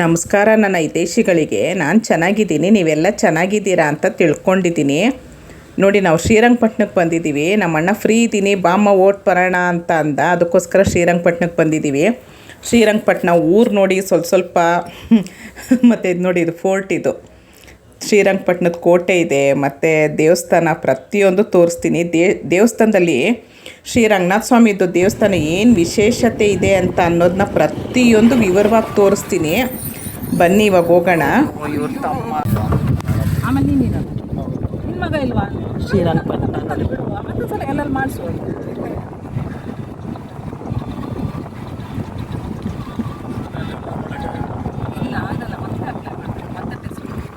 ನಮಸ್ಕಾರ, ನನ್ನ ಹಿತೈಷಿಗಳಿಗೆ. ನಾನು ಚೆನ್ನಾಗಿದ್ದೀನಿ, ನೀವೆಲ್ಲ ಚೆನ್ನಾಗಿದ್ದೀರಾ ಅಂತ ತಿಳ್ಕೊಂಡಿದ್ದೀನಿ. ನೋಡಿ, ನಾವು ಶ್ರೀರಂಗಪಟ್ಟಣಕ್ಕೆ ಬಂದಿದ್ದೀವಿ. ನಮ್ಮ ಅಣ್ಣ ಫ್ರೀ ಇದ್ದೀನಿ, ಬಾಮ್ಮ ಓಟ್ ಬರೋಣ ಅಂತ ಅಂದ. ಅದಕ್ಕೋಸ್ಕರ ಶ್ರೀರಂಗಪಟ್ಟಣಕ್ಕೆ ಬಂದಿದ್ದೀವಿ. ಶ್ರೀರಂಗಪಟ್ಟಣ ಊರು ನೋಡಿ ಸ್ವಲ್ಪ ಸ್ವಲ್ಪ ಮತ್ತು ಇದು ನೋಡಿ, ಇದು ಫೋರ್ಟ್ ಇದು. ಶ್ರೀರಂಗಪಟ್ಟಣದ ಕೋಟೆ ಇದೆ. ಮತ್ತು ದೇವಸ್ಥಾನ ಪ್ರತಿಯೊಂದು ತೋರಿಸ್ತೀನಿ. ದೇವಸ್ಥಾನದಲ್ಲಿ ಶ್ರೀ ರಂಗನಾಥ ಸ್ವಾಮಿದು ದೇವಸ್ಥಾನ ಏನು ವಿಶೇಷತೆ ಇದೆ ಅಂತ ಅನ್ನೋದನ್ನ ಪ್ರತಿಯೊಂದು ವಿವರವಾಗಿ ತೋರಿಸ್ತೀನಿ. ಬನ್ನಿ ಇವಾಗ ಹೋಗೋಣ. ಆಮೇಲೆ ನೀನಿರ ನಿನ್ನ ಮಗ ಇಲ್ವಾ ಶ್ರೀರಂಗಪಟ್ಟಣ ಅದು ಬಿಡು ಮತ್ತೆ ಸಲ ಎಲ್ಲರೂ ಮಾಡಿಸು ಇಲ್ಲ ಆಗಲ್ಲ ಮತ್ತೆ apply ಮಾಡ್ಬೇಕು, ಮತ್ತೆ test ಮಾಡ್ಬೇಕು.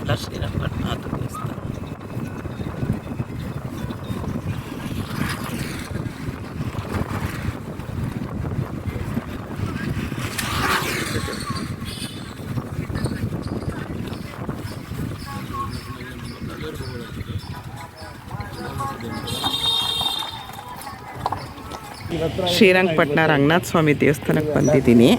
ಎಲ್ಲ ಶ್ರೀರಂಗಪಟ್ಟಣ ಅದು ದೇವಸ್ಥಾನ ಶ್ರೀರಂಗಪಟ್ಟಣ ರಂಗನಾಥ ಸ್ವಾಮಿ ದೇವಸ್ಥಾನಕ್ಕೆ ಬಂದಿದ್ದೀನಿ.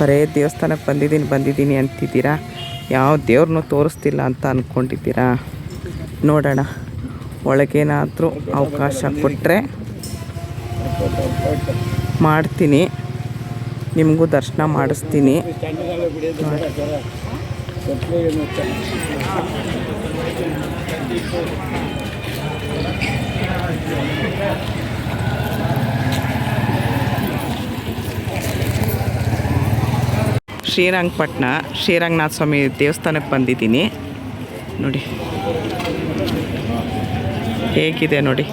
ಬರೇ ದೇವಸ್ಥಾನಕ್ಕೆ ಬಂದಿದ್ದೀನಿ ಬಂದಿದ್ದೀನಿ ಅಂತಿದ್ದೀರಾ? ಯಾವ ದೇವ್ರನ್ನೂ ತೋರಿಸ್ತಿಲ್ಲ ಅಂತ ಅಂದ್ಕೊಂಡಿದ್ದೀರಾ ನೋಡೋಣ. ಒಳಗೇನಾದರೂ ಅವಕಾಶ ಕೊಟ್ಟರೆ ಮಾಡ್ತೀನಿ. ನಿಮಗೂ ದರ್ಶನ ಮಾಡಿಸ್ತೀನಿ. ಶ್ರೀರಂಗಪಟ್ಟಣ ಶ್ರೀರಂಗನಾಥ ಸ್ವಾಮಿ ದೇವಸ್ಥಾನಕ್ಕೆ ಬಂದಿದ್ದೀನಿ. ನೋಡಿ. ಹೇಗಿದೆ ನೋಡಿ.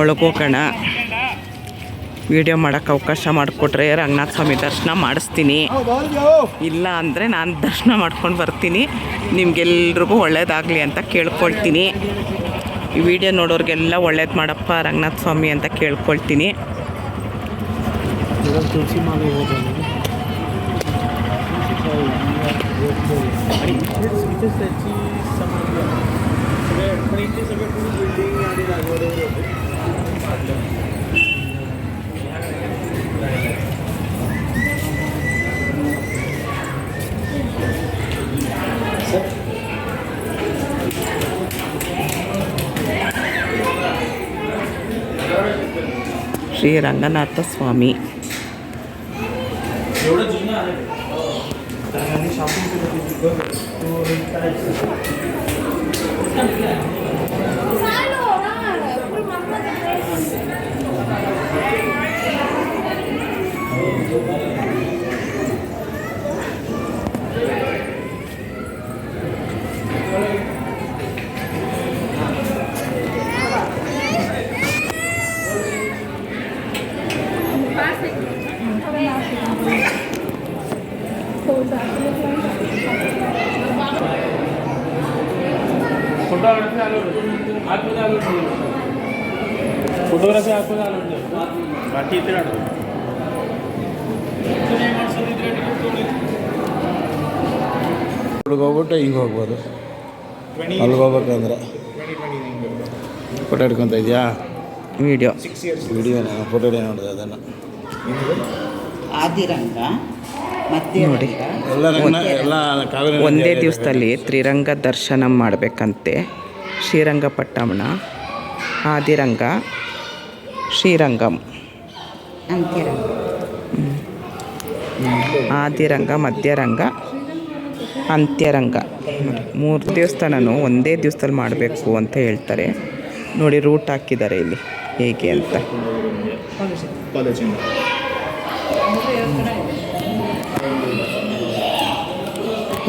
ಒಳಗೋಗೋಣ ವಿಡಿಯೋ ಮಾಡೋಕ್ಕೆ ಅವಕಾಶ ಮಾಡಿಕೊಟ್ರೆ ರಂಗನಾಥ ಸ್ವಾಮಿ ದರ್ಶನ ಮಾಡಿಸ್ತೀನಿ. ಇಲ್ಲ ಅಂದರೆ ನಾನು ದರ್ಶನ ಮಾಡ್ಕೊಂಡು ಬರ್ತೀನಿ. ನಿಮ್ಗೆಲ್ರಿಗೂ ಒಳ್ಳೇದಾಗಲಿ ಅಂತ ಕೇಳ್ಕೊಳ್ತೀನಿ. ಈ ವಿಡಿಯೋ ನೋಡೋರಿಗೆಲ್ಲ ಒಳ್ಳೇದು ಮಾಡಪ್ಪ ರಂಗನಾಥ ಸ್ವಾಮಿ ಅಂತ ಕೇಳ್ಕೊಳ್ತೀನಿ. ಶ್ರೀ ರಂಗನಾಥ ಸ್ವಾಮಿ. आणि ಫೋಟೋಗ್ರಾಫಿ ಫೋಟೋಗ್ರಫಿ ಹಾಕೋದು ಹೋಗ್ಬಿಟ್ಟು ಹಿಂಗೆ ಹೋಗ್ಬೋದು. ಅಲ್ಲಿಗೆ ಹೋಗ್ಬೇಕಂದ್ರೆ. ಫೋಟೋ ಹಿಡ್ಕೊತ ಇದೆಯಾ? ವಿಡಿಯೋ ವಿಡಿಯೋನ ಫೋಟೋ ನೋಡಿದೆ ಅದನ್ನು. ಆದಿರಂಗ. ನೋಡಿ. ಒಂದೇ ದಿವಸದಲ್ಲಿ ತ್ರಿರಂಗ ದರ್ಶನ ಮಾಡಬೇಕಂತೆ. ಶ್ರೀರಂಗಪಟ್ಟಣ ಆದಿರಂಗ ಶ್ರೀರಂಗಂ. ಆದಿರಂಗ ಮಧ್ಯರಂಗ ಅಂತ್ಯರಂಗ. ನೋಡಿ ಮೂರು ದೇವಸ್ಥಾನನೂ ಒಂದೇ ದಿವಸದಲ್ಲಿ ಮಾಡಬೇಕು ಅಂತ ಹೇಳ್ತಾರೆ. ನೋಡಿ ರೂಟ್ ಹಾಕಿದ್ದಾರೆ ಇಲ್ಲಿ. ಹೇಗೆ ಅಂತ.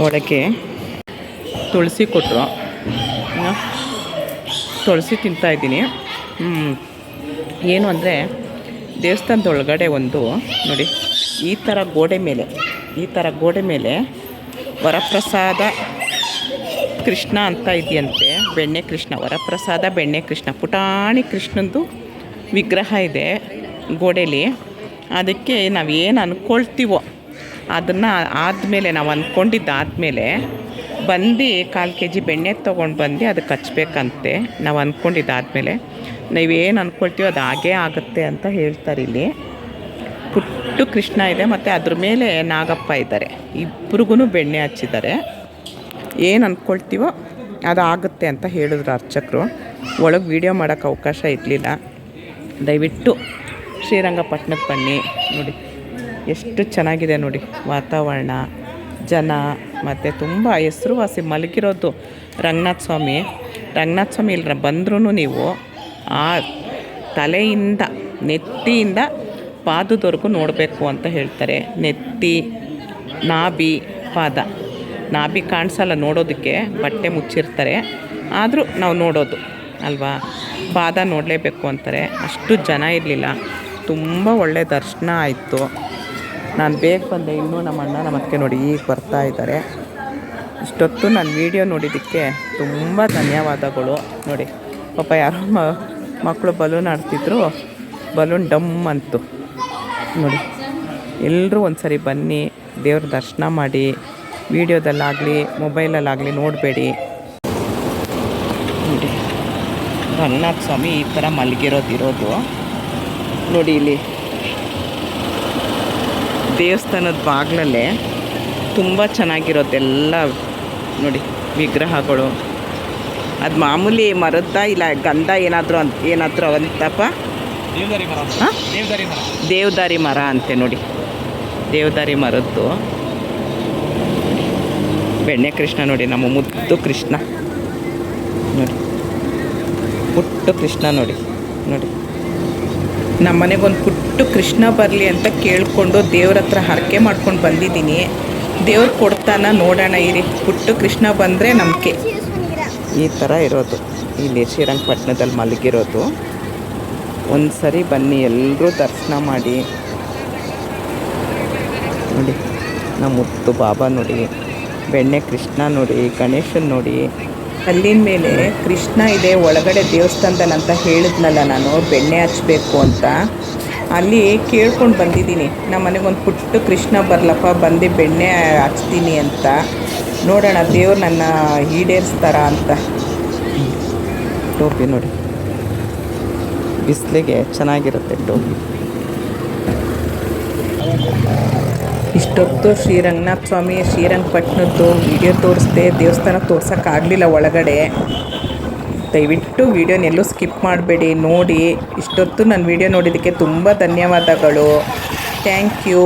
ಒಳಗೆ ತುಳಸಿ ಕೊಟ್ಟರು. ತುಳಸಿ ತಿಂತಾಯಿದ್ದೀನಿ ಏನು ಅಂದರೆ ದೇವಸ್ಥಾನದ ಒಳಗಡೆ ಒಂದು ನೋಡಿ, ಈ ಥರ ಗೋಡೆ ಮೇಲೆ, ಈ ಥರ ಗೋಡೆ ಮೇಲೆ ವರಪ್ರಸಾದ ಕೃಷ್ಣ ಅಂತ ಇದೆಯಂತೆ. ಬೆಣ್ಣೆ ಕೃಷ್ಣ, ವರಪ್ರಸಾದ, ಬೆಣ್ಣೆ ಕೃಷ್ಣ, ಪುಟಾಣಿ ಕೃಷ್ಣಂದು ವಿಗ್ರಹ ಇದೆ ಗೋಡೆಯಲ್ಲಿ ಅದಕ್ಕೆ ನಾವು ಏನು ಅಂದ್ಕೊಳ್ತೀವೋ ಅದನ್ನು ಆದಮೇಲೆ ನಾವು ಅಂದ್ಕೊಂಡಿದ್ದಾದಮೇಲೆ ಬಂದು ಕಾಲು ಕೆ ಜಿ ಬೆಣ್ಣೆ ತೊಗೊಂಡು ಬಂದು ಅದಕ್ಕೆ ಹಚ್ಬೇಕಂತೆ ನಾವು ಅಂದ್ಕೊಂಡಿದ್ದಾದಮೇಲೆ ನಾವೇನು ಅಂದ್ಕೊಳ್ತೀವೋ ಅದು ಹಾಗೇ ಆಗುತ್ತೆ ಅಂತ ಹೇಳ್ತಾರೆ ಇಲ್ಲಿ. ಪುಟ್ಟು ಕೃಷ್ಣ ಇದೆ ಮತ್ತು ಅದ್ರ ಮೇಲೆ ನಾಗಪ್ಪ ಇದ್ದಾರೆ. ಇಬ್ರಿಗೂ ಬೆಣ್ಣೆ ಹಚ್ಚಿದ್ದಾರೆ. ಏನು ಅಂದ್ಕೊಳ್ತೀವೋ ಅದು ಆಗುತ್ತೆ ಅಂತ ಹೇಳಿದ್ರು ಅರ್ಚಕರು. ಒಳಗೆ ವೀಡಿಯೋ ಮಾಡೋಕ್ಕೆ ಅವಕಾಶ ಇರಲಿಲ್ಲ. ದಯವಿಟ್ಟು ಶ್ರೀರಂಗಪಟ್ಟಣಕ್ಕೆ ಬನ್ನಿ. ನೋಡಿ. ಎಷ್ಟು ಚೆನ್ನಾಗಿದೆ ನೋಡಿ. ವಾತಾವರಣ, ಜನ, ಮತ್ತು ತುಂಬ ಹೆಸರುವಾಸಿ ಮಲಗಿರೋದು ರಂಗನಾಥ ಸ್ವಾಮಿ. ರಂಗನಾಥ ಸ್ವಾಮಿ ಇಲ್ಲಿ ಬಂದ್ರೂ ನೀವು ಆ ತಲೆಯಿಂದ, ನೆತ್ತಿಯಿಂದ ಪಾದದವರೆಗೂ ನೋಡಬೇಕು ಅಂತ ಹೇಳ್ತಾರೆ. ನೆತ್ತಿ, ನಾಭಿ ಪಾದ. ನಾಭಿ ಕಾಣಿಸಲ್ಲ ನೋಡೋದಕ್ಕೆ, ಬಟ್ಟೆ ಮುಚ್ಚಿರ್ತಾರೆ. ಆದರೂ ನಾವು ನೋಡೋದು, ಅಲ್ವಾ? ಪಾದ ನೋಡಲೇಬೇಕು ಅಂತಾರೆ. ಅಷ್ಟು ಜನ ಇರಲಿಲ್ಲ. ತುಂಬ ಒಳ್ಳೆಯ ದರ್ಶನ ಆಯಿತು. ನಾನು ಬೇಗ ಬಂದೆ ಇನ್ನೂ ನಮ್ಮ ಅಣ್ಣ ನಮ್ಮ ಅತ್ತೆ ನೋಡಿ ಈಗ ಬರ್ತಾ ಇದ್ದಾರೆ. ಇಷ್ಟೊತ್ತು ನಾನು ವೀಡಿಯೋ ನೋಡಿದ್ದಕ್ಕೆ ತುಂಬ ಧನ್ಯವಾದಗಳು. ನೋಡಿ, ಪಾಪ ಯಾರೋ ಮಕ್ಕಳು ಬಲೂನ್ ಆಡ್ತಿದ್ರು. ಬಲೂನ್ ಡಮ್ ಅಂತು. ನೋಡಿ ಎಲ್ಲರೂ ಒಂದು ಸರಿ ಬನ್ನಿ, ದೇವ್ರ ದರ್ಶನ ಮಾಡಿ ವೀಡಿಯೋದಲ್ಲಾಗಲಿ ಮೊಬೈಲಲ್ಲಾಗಲಿ ನೋಡಬೇಡಿ. ನೋಡಿ, ರಂಗನಾಥ ಸ್ವಾಮಿ ಈ ಥರ ಮಲಗಿರೋದು ಇರೋದು. ನೋಡಿ ಇಲ್ಲಿ ದೇವಸ್ಥಾನದ ಬಾಗಿಲಲ್ಲೇ ತುಂಬ ಚೆನ್ನಾಗಿರೋದೆಲ್ಲ ನೋಡಿ ವಿಗ್ರಹಗಳು. ಅದು ಮಾಮೂಲಿ ಮರದ ಇಲ್ಲ ಗಂಧ ಏನಾದರೂ ಅಂತ ಏನಾದರೂ ಅಂತಪ್ಪ ದೇವದಾರಿ ಮರ ಹಾಂ? ದೇವದಾರಿ ಮರ. ದೇವದಾರಿ ಮರ ಅಂತೆ ನೋಡಿ. ದೇವದಾರಿ ಮರದ್ದು. ಬೆಣ್ಣೆ ಕೃಷ್ಣ ನೋಡಿ ನಮ್ಮ ಮುದ್ದು ಕೃಷ್ಣ. ನೋಡಿ. ಪುಟ್ಟು ಕೃಷ್ಣ ನೋಡಿ ನೋಡಿ. ನಮ್ಮ ಮನೆಗೊಂದು ಪುಟ್ಟು ಕೃಷ್ಣ ಬರಲಿ ಅಂತ ಕೇಳಿಕೊಂಡು ದೇವ್ರ ಹತ್ರ ಹರಕೆ ಮಾಡ್ಕೊಂಡು ಬಂದಿದ್ದೀನಿ. ದೇವ್ರು ಕೊಡ್ತಾನ ನೋಡೋಣ ಇರಿ. ಪುಟ್ಟು ಕೃಷ್ಣ ಬಂದರೆ ನಂಬಿಕೆ. ಈ ಥರ ಇರೋದು. ಇಲ್ಲಿ ಶ್ರೀರಂಗಪಟ್ಟಣದಲ್ಲಿ ಮಲಗಿರೋದು. ಒಂದು ಸರಿ ಬನ್ನಿ ಎಲ್ಲರೂ ದರ್ಶನ ಮಾಡಿ. ನೋಡಿ ನಮ್ಮ ಮುತ್ತು ಬಾಬಾ ನೋಡಿ, ಬೆಣ್ಣೆ ಕೃಷ್ಣ ನೋಡಿ, ಗಣೇಶನ್ ನೋಡಿ. ಕಲ್ಲಿನ ಮೇಲೆ ಕೃಷ್ಣ ಇದೆ, ಒಳಗಡೆ ದೇವಸ್ಥಾನದಲ್ಲಿ ಅಂತ ಹೇಳಿದ್ನಲ್ಲ ನಾನು, ಬೆಣ್ಣೆ ಹಚ್ಚಬೇಕು ಅಂತ. ಅಲ್ಲಿ ಕೇಳ್ಕೊಂಡು ಬಂದಿದ್ದೀನಿ. ನಮ್ಮ ಮನೆಗೊಂದು ಪುಟ್ಟ ಕೃಷ್ಣ ಬರಲಪ್ಪ, ಬಂದು ಬೆಣ್ಣೆ ಹಚ್ತೀನಿ ಅಂತ. ನೋಡೋಣ, ದೇವ್ರು ನನ್ನ ಈಡೇರಿಸ್ತಾರ ಅಂತ. ಟೋಪಿ ನೋಡಿ. ಬಿಸಿಲಿಗೆ ಚೆನ್ನಾಗಿರುತ್ತೆ ಟೋಪಿ. ಇಷ್ಟೊತ್ತು ಶ್ರೀರಂಗನಾಥ ಸ್ವಾಮಿ ಶ್ರೀರಂಗಪಟ್ಟಣದ್ದು ವಿಡಿಯೋ ತೋರಿಸ್ದೆ ದೇವಸ್ಥಾನ ತೋರ್ಸೋಕ್ಕಾಗಲಿಲ್ಲ ಒಳಗಡೆ. ದಯವಿಟ್ಟು ವೀಡಿಯೋನೆಲ್ಲೂ ಸ್ಕಿಪ್ ಮಾಡಬೇಡಿ, ನೋಡಿ. ಇಷ್ಟೊತ್ತು ನನ್ನ ವೀಡಿಯೋ ನೋಡಿದ್ದಕ್ಕೆ ತುಂಬ ಧನ್ಯವಾದಗಳು. Thank you.